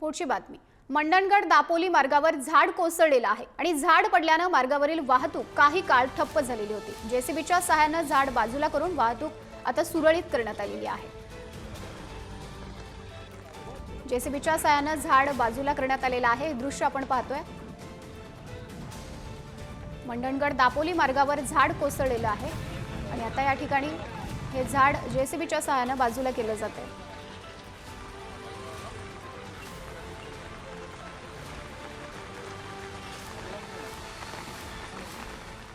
पुढची बातमी. मंडणगड दापोली मार्गावर झाड कोसळलेलं आहे आणि झाड पडल्यानं मार्गावरील वाहतूक काही काळ ठप्प झालेली होती. जेसीबीच्या सहाय्यानं झाड बाजूला करून वाहतूक आता सुरळीत करण्यात आलेली आहे. जेसीबीच्या सहाय्यानं झाड बाजूला करण्यात आलेलं आहे. दृश्य आपण पाहतोय. मंडणगड दापोली मार्गावर झाड कोसळलेलं आहे आणि आता या ठिकाणी हे झाड जेसीबीच्या सहाय्यानं बाजूला केलं जाते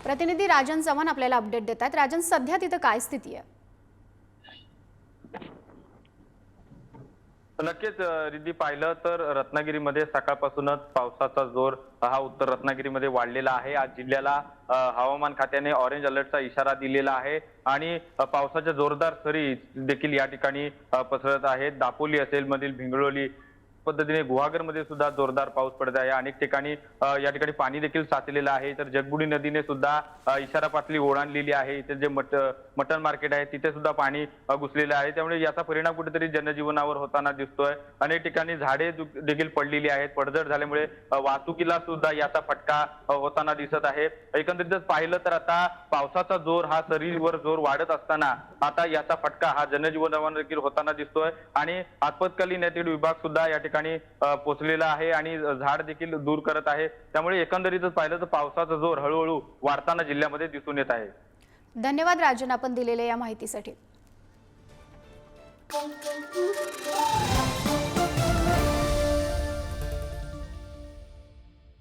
प्रतिनिधी राजन चव्हाण आपल्याला अपडेट देत आहेत राजन सध्या तिथं काय स्थिती आहे? नक्कीच रिद्धी पाहिलं तर रत्नागिरीमध्ये सकाळपासूनच पावसाचा जोर हा उत्तर रत्नागिरीमध्ये वाढलेला आहे. आज जिल्ह्याला हवामान खात्याने ऑरेंज अलर्टचा इशारा दिलेला आहे आणि पावसाच्या जोरदार सरी देखील या ठिकाणी पसरत आहेत. दापोली असेल मधील भिंगळोली पद्धतीने गुहागरमध्ये सुद्धा जोरदार पाऊस पडत आहे. अनेक ठिकाणी या ठिकाणी पाणी देखील साचलेलं आहे. तर जगबुडी नदीने सुद्धा इशारा पातळी ओलांडलेली आहे. इथे जे मट मटन मार्केट आहे तिथे सुद्धा पाणी घुसलेलं आहे. त्यामुळे याचा परिणाम कुठेतरी जनजीवनावर होताना दिसतोय. अनेक ठिकाणी झाडे देखील पडलेली आहेत. पडझड झाल्यामुळे वाहतुकीला सुद्धा याचा फटका होताना दिसत आहे. एकंदरीतच पाहिलं तर आता पावसाचा जोर हा सरीवर जोर वाढत असताना आता याचा फटका हा जनजीवनावर देखील होताना दिसतोय. आणि आपत्कालीन विभाग सुद्धा या ठिकाणी ठिकाणी पोचलेला आहे आणि झाड देखील दूर करत आहे. त्यामुळे एकंदरीतच पाहिलं तर पावसाचा जोर हळूहळू वाढताना जिल्ह्यामध्ये दिसून येत आहे. धन्यवाद राजन आपण दिलेल्या या माहितीसाठी.